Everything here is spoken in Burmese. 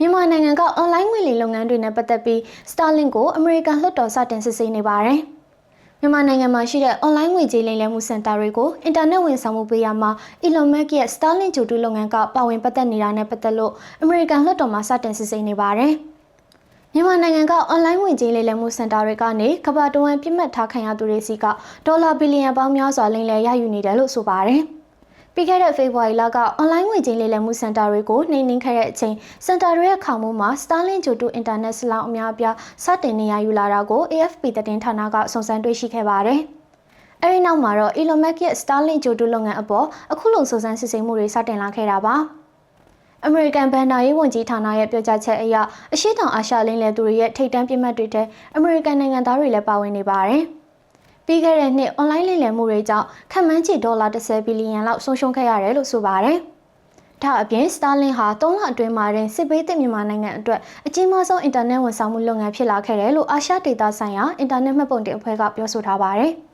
မြန်မာနိုင်ငံကအွန်လိုင်းငွေလိမ်လုပ်ငန်းတွေနဲ့ပတ်သက်ပြီး Starlink ကိုအမေရိကန်လွှတ်တော်စတင်စစ်ဆေးနေပါတယ်။မြန်မာနိုင်ငံမှာရှိတဲ့အွန်လိုင်းငွေကြေးလိမ်လည်မှုစင်တာတွေကိုအင်တာနက်ဝန်ဆောင်မှုပေးရမှာ Elon Musk ရဲ့ Starlink ဂျိုတူလုပ်ငန်းကပါဝင်ပတ်သက်နေတာနဲ့ပတ်သက်လို့အမေရိကန်လွှတ်တော်မှာစတင်စစ်ဆေးနေပါတယ်။မြန်မာနိုင်ငံကအွန်လိုင်းငွေကြေးလိမ်လည်မှုစင်တာတွေကနေကမ္ဘာတဝန်းပြစ်မှတ်ထားခံရသူတွေစီကဒေါ်လာဘီလီယံပေါင်းများစွာလိမ်လည်ရယူနေတယ်လို့ဆိုပါတယ်။ ပြီးခဲ့တဲ့ဖေဖော်ဝါရီလကအွန်လိုင်းငွေကြေးလိမ်လည်မှုစင်တာတွေကိုနှိမ်နင်းခဲ့တဲ့အချိန်စင်တာတွေရဲ့ခေါင်မိုးမှာ Starlink ဂျိုတူအင်တာနက်ဆလောင်းအများအပြားစတင်နေရယူလာတာကို AFP သတင်းဌာနကစုံစမ်းတွေ့ရှိခဲ့ပါတယ်။အဲဒီနောက်မှာတော့ Elon Musk ရဲ့ Starlink ဂျိုတူလုပ်ငန်းအပေါ်အခုလိုစုံစမ်းစစ်ဆေးမှုတွေစတင်လာခဲ့တာပါ။အမေရိကန်ဘဏ္ဍာရေးဝန်ကြီးဌာနရဲ့ပြောကြားချက်အရအရှိတောင်အာရှလိမ်လည်သူတွေရဲ့ထိပ်တန်းပြစ်မှတ်တွေတဲ့အမေရိကန်နိုင်ငံသားတွေလည်းပါဝင်နေပါတယ်။ ပြီးခဲ့တဲ့နှစ်အွန်လိုင်းလိမ်လည်မှုတွေကြောင့်ခန့်မှန်းချေဒေါ်လာ10ဘီလီယံလောက်ဆုံးရှုံးခဲ့ရတယ်လို့ဆိုပါတယ်။ဒါအပြင် Starlink ဟာ3လအတွင်းမှာတင်စစ်ပေးသစ်မြန်မာနိုင်ငံအတွက်အကြီးမားဆုံးအင်တာနက်ဝန်ဆောင်မှုလုပ်ငန်းဖြစ်လာခဲ့တယ်လို့အာရှဒေသဆိုင်ရာအင်တာနက်မှတ်ပုံတင်အဖွဲ့ကပြောဆိုထားပါတယ်။